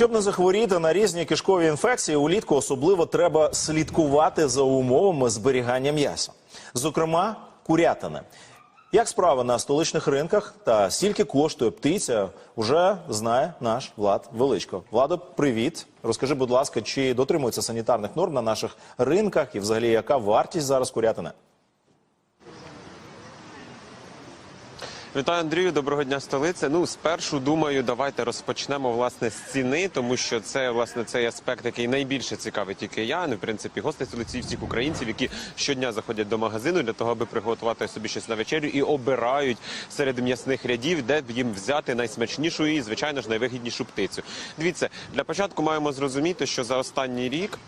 Щоб не захворіти на різні кишкові інфекції, улітку особливо треба слідкувати за умовами зберігання м'яса, зокрема курятини. Як справи на столичних ринках та скільки коштує птиця, уже знає наш Влад Величко. Владо, привіт. Розкажи, будь ласка, чи дотримуються санітарних норм на наших ринках і взагалі яка вартість зараз курятини? Вітаю, Андрію. Доброго дня, столиця. Ну, спершу думаю, давайте розпочнемо власне з ціни, тому що це власне цей аспект, який найбільше цікавить і киян, і, в принципі, гостей столиці всіх українців, які щодня заходять до магазину для того, аби приготувати собі щось на вечерю і обирають серед м'ясних рядів, де б їм взяти найсмачнішу і, звичайно ж, найвигіднішу птицю. Дивіться, для початку маємо зрозуміти, що за останній рік.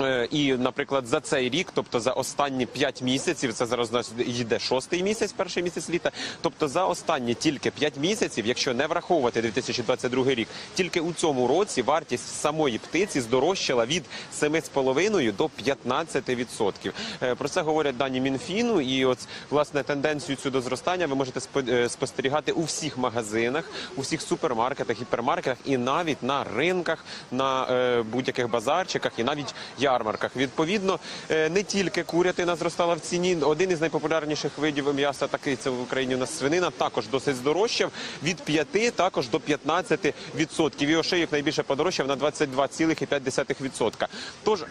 Е, І, наприклад, за цей рік, тобто за останні 5 місяців, це зараз у нас йде шостий місяць, перший місяць літа. Тобто за останні тільки 5 місяців, якщо не враховувати 2022 рік, тільки у цьому році вартість самої птиці здорожчала від 7,5 до 15%. Е, Про це говорять дані Мінфіну, і от власне тенденцію цю до зростання ви можете е, спостерігати у всіх магазинах, у всіх супермаркетах, гіпермаркетах і навіть на ринках, на будь-яких базарчиках і навіть ярмарках. Відповідно, е, не тільки курятина зростала в ціні. Один із найпопулярніших видів м'яса, такий це в Україні у нас свинина, також досить здорожчав від 5 також до 15 відсотків. І ошейок найбільше подорожчав на 22,5 відсотка. Тож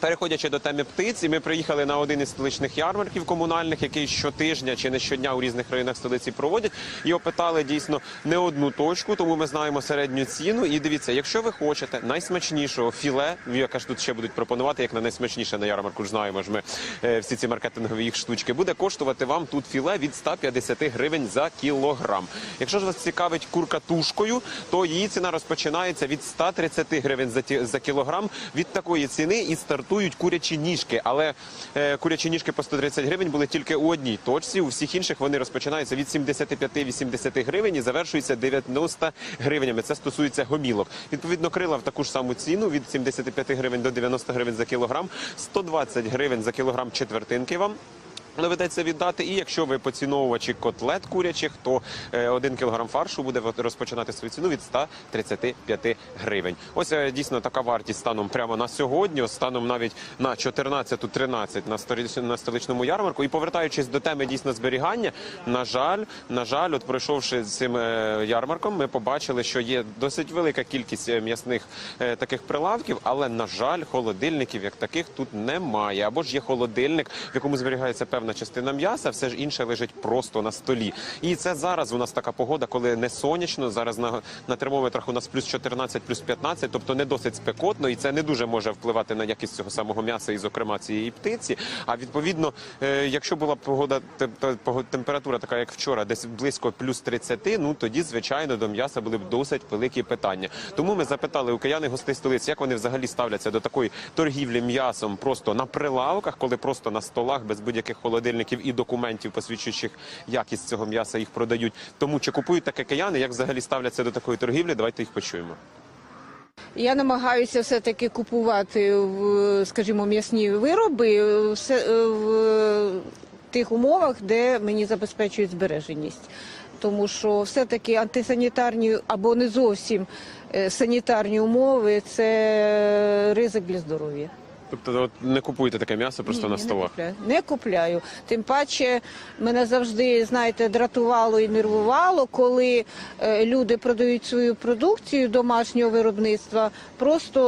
Переходячи до теми птиці, ми приїхали на один із столичних ярмарків комунальних, який щотижня чи не щодня у різних районах столиці проводять, і опитали дійсно не одну точку, тому ми знаємо середню ціну. І дивіться, якщо ви хочете найсмачнішого філе, яке ж тут ще будуть пропонувати, як на найсмачніше на ярмарку, знаємо ж ми е, всі ці маркетингові їх штучки, буде коштувати вам тут філе від 150 гривень за кілограм. Якщо ж вас цікавить курка тушкою, то її ціна розпочинається від 130 гривень за, ті- за кілограм. Від такої ціни і стартують курячі ніжки. Але е, курячі ніжки по 130 гривень були тільки у одній точці. У всіх інших вони розпочинаються від 75-80 гривень і завершуються 90 гривнями. Це стосується гомілок. Відповідно, крила в таку ж саму ціну від 75 гривень до 90 гривень за кілограм, 120 гривень за кілограм четвертинки вам. Доведеться віддати, і якщо ви поціновувачі котлет курячих, то е, один кілограм фаршу буде розпочинати свою ціну від 135 гривень. Ось е, дійсно така вартість станом прямо на сьогодні, станом навіть на 14.13 на на столичному ярмарку. І повертаючись до теми дійсно зберігання, на жаль, на жаль, от пройшовши цим е, ярмарком, ми побачили, що є досить велика кількість м'ясних таких прилавків, але на жаль, холодильників як таких тут немає. Або ж є холодильник, в якому зберігається певна частина м'яса, все ж інше лежить просто на столі. І це зараз у нас така погода, коли не сонячно. Зараз на, на термометрах у нас плюс 14, плюс 15, тобто не досить спекотно, і це не дуже може впливати на якість цього самого м'яса, і зокрема цієї птиці. А відповідно, е, якщо була погода тем- температура така, як вчора, десь близько плюс 30, ну тоді звичайно до м'яса були б досить великі питання. Тому ми запитали у кияни гостей столиці, як вони взагалі ставляться до такої торгівлі м'ясом просто на прилавках, коли просто на столах без будь-яких холодильників і документів, посвідчуючих якість цього м'яса, їх продають. Тому чи купують таке кияни, як взагалі ставляться до такої торгівлі? Давайте їх почуємо. Я намагаюся все-таки купувати, в, скажімо, м'ясні вироби в тих умовах, де мені забезпечують збереженість. Тому що все-таки антисанітарні або не зовсім е, санітарні умови це ризик для здоров'я. Тобто, от не купуєте таке м'ясо просто Ні, на столах. Не купляю. не купляю. Тим паче мене завжди, знаєте, дратувало і нервувало, коли е, люди продають свою продукцію домашнього виробництва просто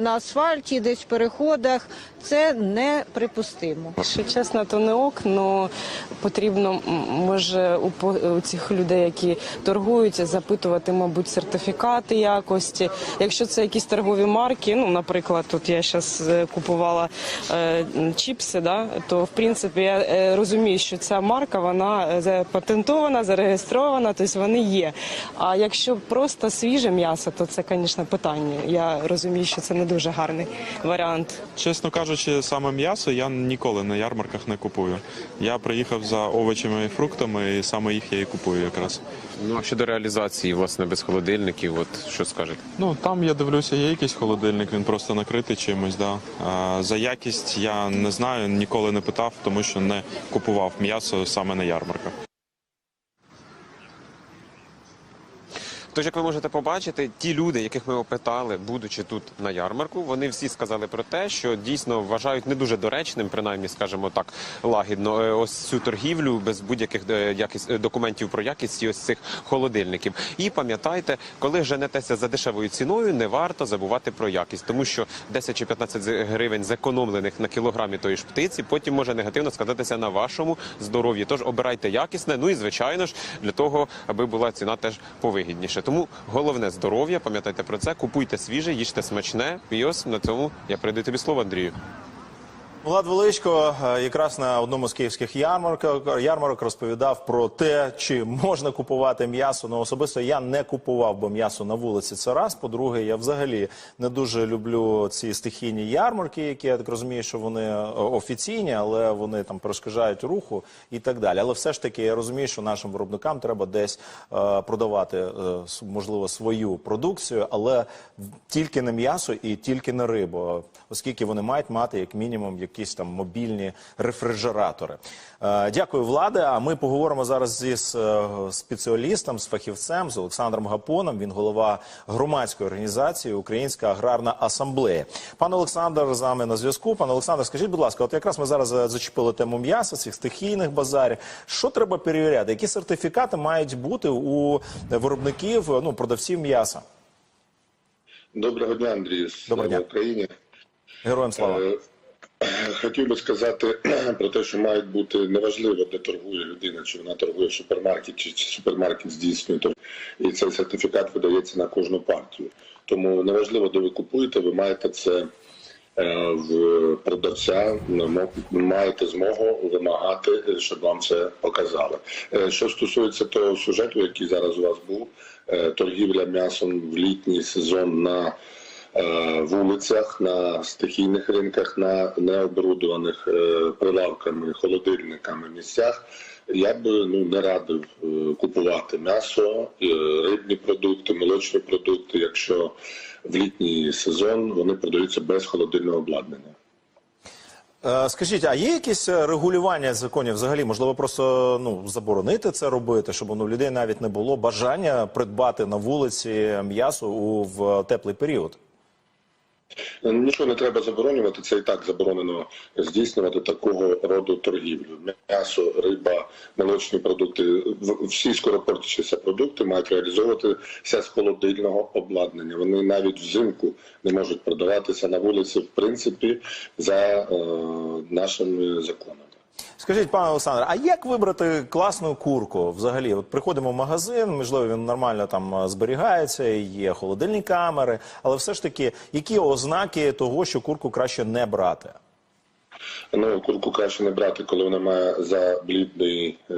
на асфальті, десь в переходах. Це неприпустимо. Якщо чесно, то не ок, але потрібно може у, по- у цих людей, які торгуються, запитувати, мабуть, сертифікати якості. Якщо це якісь торгові марки, ну, наприклад, тут я зараз купувала е, чіпси, да, то в принципі я е, розумію, що ця марка вона е, запатентована, зареєстрована, тобто вони є. А якщо просто свіже м'ясо, то це, звісно, питання. Я розумію, що це не дуже гарний варіант. Чесно кажучи, саме м'ясо я ніколи на ярмарках не купую. Я приїхав за овочами і фруктами, і саме їх я і купую якраз. Ну а щодо реалізації, власне, без холодильників, от що скажете? Ну там я дивлюся, є якийсь холодильник, він просто накритий чимось. Да. А, за якість я не знаю, ніколи не питав, тому що не купував м'ясо саме на ярмарках. Тож, як ви можете побачити, ті люди, яких ми опитали, будучи тут на ярмарку, вони всі сказали про те, що дійсно вважають не дуже доречним, принаймні, скажімо так, лагідно, е, ось цю торгівлю без будь-яких е, е, документів про якість ось цих холодильників. І пам'ятайте, коли женетеся за дешевою ціною, не варто забувати про якість, тому що 10 чи 15 з- гривень зекономлених на кілограмі тої ж птиці, потім може негативно сказатися на вашому здоров'ї. Тож обирайте якісне. Ну і звичайно ж для того, аби була ціна теж повигідніше. Тому головне здоров'я. Пам'ятайте про це. Купуйте свіже, їжте смачне. І ось на цьому я прийду тобі слово, Андрію. Влад Величко е, якраз на одному з київських ярмарок, ярмарок розповідав про те, чи можна купувати м'ясо. Ну особисто я не купував би м'ясо на вулиці. Це раз. По-друге, я взагалі не дуже люблю ці стихійні ярмарки, які я так розумію, що вони е, офіційні, але вони там перешкоджають руху і так далі. Але все ж таки я розумію, що нашим виробникам треба десь е, продавати е, можливо свою продукцію, але тільки не м'ясо і тільки не рибу, оскільки вони мають мати як мінімум якісь там мобільні рефрижератори. Е, Дякую, влади. А ми поговоримо зараз зі е, спеціалістом, з фахівцем, з Олександром Гапоном. Він голова громадської організації Українська аграрна асамблея. Пане Олександр, з нами на зв'язку. Пане Олександр, скажіть, будь ласка, от якраз ми зараз е, зачепили тему м'яса, цих стихійних базарів. Що треба перевіряти? Які сертифікати мають бути у виробників, ну продавців м'яса? Доброго дня, Андрій. Слава дня. Україні. Героям слава. Хотів би сказати про те, що мають бути неважливо, де торгує людина, чи вона торгує в супермаркеті, чи супермаркет здійснює торг. І цей сертифікат видається на кожну партію. Тому неважливо, де ви купуєте, ви маєте це е, в продавця, маєте змогу вимагати, щоб вам це показали. Е, Що стосується того сюжету, який зараз у вас був, е, торгівля м'ясом в літній сезон на вулицях, на стихійних ринках, на необорудованих е, прилавками, холодильниками місцях. Я б ну не радив е, купувати м'ясо, е, рибні продукти, молочні продукти, якщо в літній сезон вони продаються без холодильного обладнання. Е, Скажіть, а є якісь е, регулювання законів взагалі? Можливо, просто ну заборонити це робити, щоб ну, людей навіть не було бажання придбати на вулиці м'ясо у в теплий період. Нічого не треба заборонювати. Це і так заборонено здійснювати такого роду торгівлю. М'ясо, риба, молочні продукти, всі скоропортячіся продукти мають реалізовуватися з холодильного обладнання. Вони навіть взимку не можуть продаватися на вулиці, в принципі, за е, нашими законами. Скажіть, пане Олександре, а як вибрати класну курку взагалі? От приходимо в магазин, можливо, він нормально там е, зберігається, є холодильні камери, але все ж таки, які ознаки того, що курку краще не брати? Ну, курку краще не брати, коли вона має заблідний е,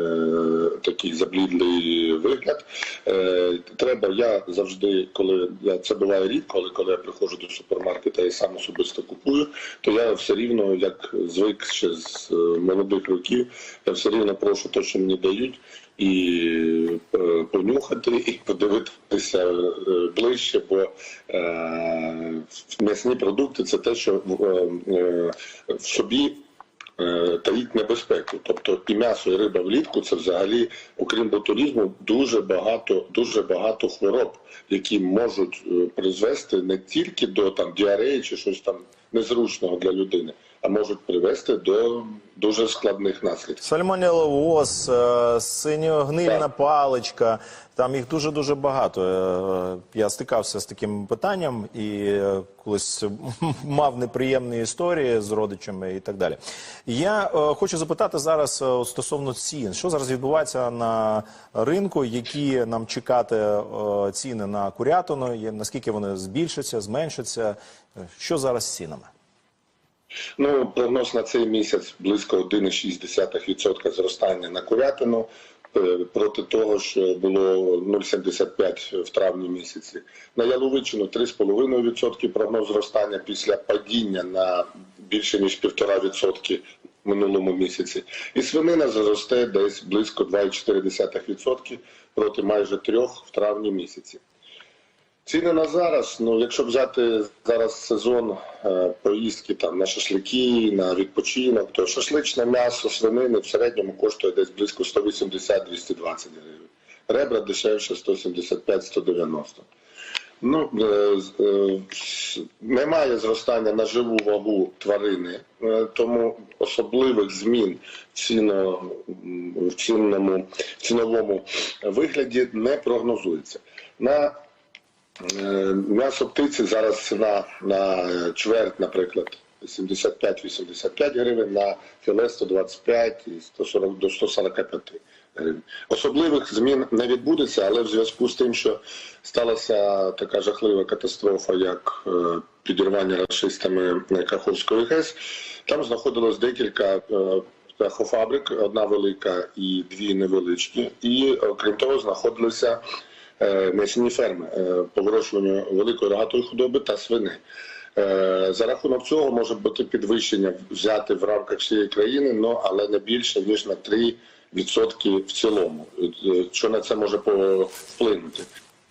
такий заблідлий вигляд. Е, треба, я завжди, коли я це буває рідко, але коли я приходжу до супермаркета і сам особисто купую, то я все рівно, як звик ще з е, молодих років, я все рівно прошу те, що мені дають. І е, понюхати, і подивитися е, ближче, бо е, м'ясні продукти це те, що в, собі таїть небезпеку. Тобто і м'ясо, і риба влітку це взагалі, окрім ботулізму, дуже багато, дуже багато хвороб, які можуть призвести не тільки до там діареї чи щось там незручного для людини, а можуть привести до дуже складних наслідків. Сальмонеллоз, е, синьогнильна паличка. Там їх дуже дуже багато. Е, Я стикався з таким питанням і е, колись мав неприємні історії з родичами і так далі. Я е, хочу запитати зараз е, стосовно цін. Що зараз відбувається на ринку? Які нам чекати е, ціни на курятину? Наскільки вони збільшаться, зменшаться? Е, Що зараз з цінами? Ну, прогноз на цей місяць близько 1,6% зростання на курятину е, проти того, що було 0,75 в травні місяці. На яловичину 3,5% прогноз зростання після падіння на більше ніж 1,5% в минулому місяці. І свинина зросте десь близько 2,4% проти майже 3% в травні місяці. Ціни на зараз, ну якщо взяти зараз сезон е, поїздки там на шашлики, на відпочинок, то шашличне м'ясо свинини в середньому коштує десь близько 180-220 гривень. ребра дешевше 175-190. Ну, е, е, немає зростання на живу вагу тварини, тому особливих змін в, цінному, в ціновому вигляді не прогнозується. На м'ясо птиці зараз ціна на чверть, наприклад, 75-85 гривень, на філе 125 і 140 до 145 гривень. Особливих змін не відбудеться, але в зв'язку з тим, що сталася така жахлива катастрофа, як е, підірвання рашистами Каховської ГЕС, там знаходилось декілька. е, Птахофабрик, одна велика і дві невеличкі, і окрім того, знаходилися е, м'ясні ферми е, по вирощуванню великої рогатої худоби та свини. Е, За рахунок цього може бути підвищення взяти в рамках всієї країни, але не більше ніж на 3% в цілому. Е, Що на це може вплинути?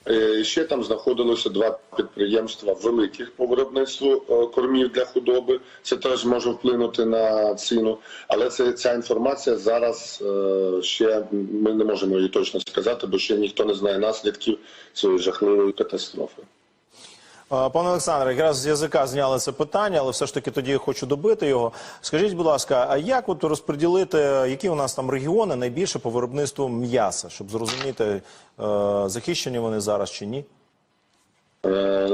Е, Ще там знаходилося два підприємства великих по виробництву е, кормів для худоби. Це теж може вплинути на ціну, але це ця інформація зараз е, ще ми не можемо її точно сказати, бо ще ніхто не знає наслідків цієї жахливої катастрофи. Е, Пане Олександре, якраз з язика зняли це питання, але все ж таки тоді я хочу добити його. Скажіть, будь ласка, а як от розподілити, які у нас там регіони найбільше по виробництву м'яса, щоб зрозуміти, е, захищені вони зараз чи ні? Е,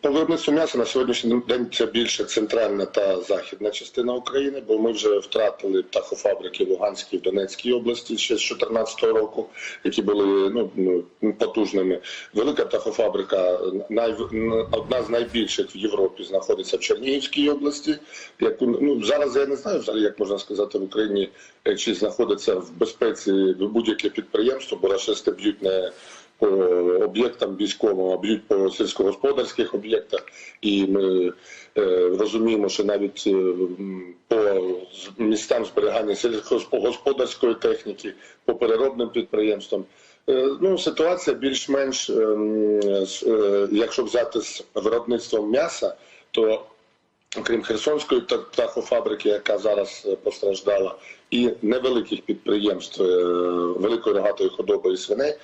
По виробництву м'яса на сьогоднішній день це більше центральна та західна частина України, бо ми вже втратили птахофабрики в Луганській, в Донецькій області ще з 2014 року, які були ну, ну, потужними. Велика птахофабрика, най, одна з найбільших в Європі, знаходиться в Чернігівській області. Яку ну зараз я не знаю взагалі, як можна сказати в Україні, е, чи знаходиться в безпеці будь-яке підприємство, бо рашисти б'ють не об'єктам військовим, а б'ють по сільськогосподарських об'єктах. І ми е, розуміємо, що навіть е, по містам зберігання сільськогосподарської техніки, по переробним підприємствам. Е, Ну, ситуація більш-менш, ем, якщо взяти з виробництвом м'яса, то окрім Херсонської та- птахофабрики, яка зараз е, постраждала, і невеликих підприємств е, великої рогатої худоби і свиней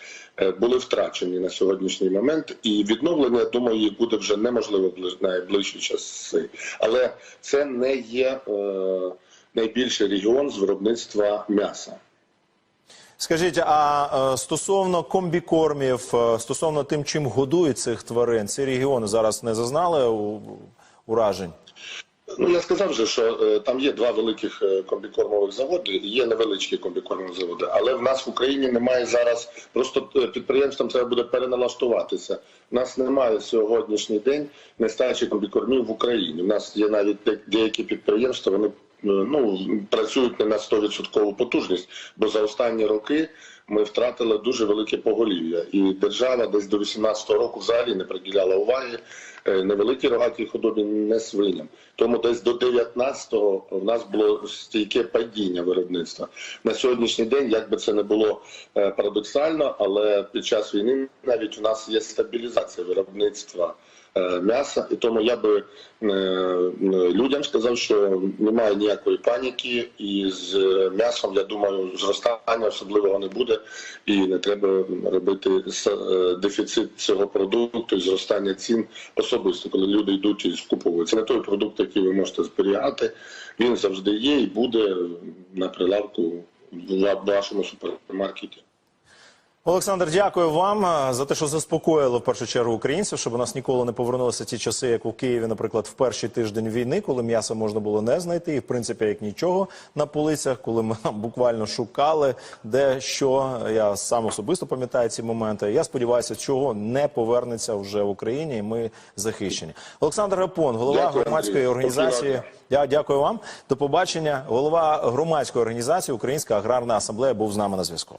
е, були втрачені на сьогоднішній момент. І відновлення, думаю, їх буде вже неможливо в найближчі часи. Але це не є найбільший регіон з виробництва м'яса. Скажіть, а стосовно комбікормів, стосовно тим, чим годують цих тварин, ці регіони зараз не зазнали уражень? Ну я сказав вже, що е, там є два великих е, комбікормових заводи, є невеличкі комбікормові заводи. Але в нас в Україні немає зараз. Просто е, підприємствам треба буде переналаштуватися. У нас немає сьогоднішній день нестачі комбікормів в Україні. У нас є навіть деякі підприємства. Вони ну працюють не на 100% потужність, бо за останні роки ми втратили дуже велике поголів'я, і держава десь до 18-го року взагалі не приділяла уваги е, невеликій рогатій худобі, не свиням. Тому десь до 19-го в нас було стійке падіння виробництва. На сьогоднішній день, як би це не було е, парадоксально, але під час війни навіть у нас є стабілізація виробництва е, м'яса, і тому я би е, е, людям сказав, що немає ніякої паніки, і з е, м'ясом, я думаю, зростання особливого не буде, і не треба робити е, дефіцит цього продукту зростання цін особисто, коли люди йдуть і скуповують. Це не той продукт, який ви можете зберігати. Він завжди є і буде на прилавку в вашому супермаркеті. Олександр, дякую вам е, за те, що заспокоїли в першу чергу українців, щоб у нас ніколи не повернулися ті часи, як у Києві, наприклад, в перший тиждень війни, коли м'ясо можна було не знайти, і в принципі як нічого на полицях, коли ми там буквально шукали, де що. Я сам особисто пам'ятаю ці моменти. Я сподіваюся, чого не повернеться вже в Україні, і ми захищені. Олександр Гапон, голова Дякую, громадської Андрій. організації. Я дякую вам. До побачення. Голова громадської організації Українська аграрна асамблея був з нами на зв'язку.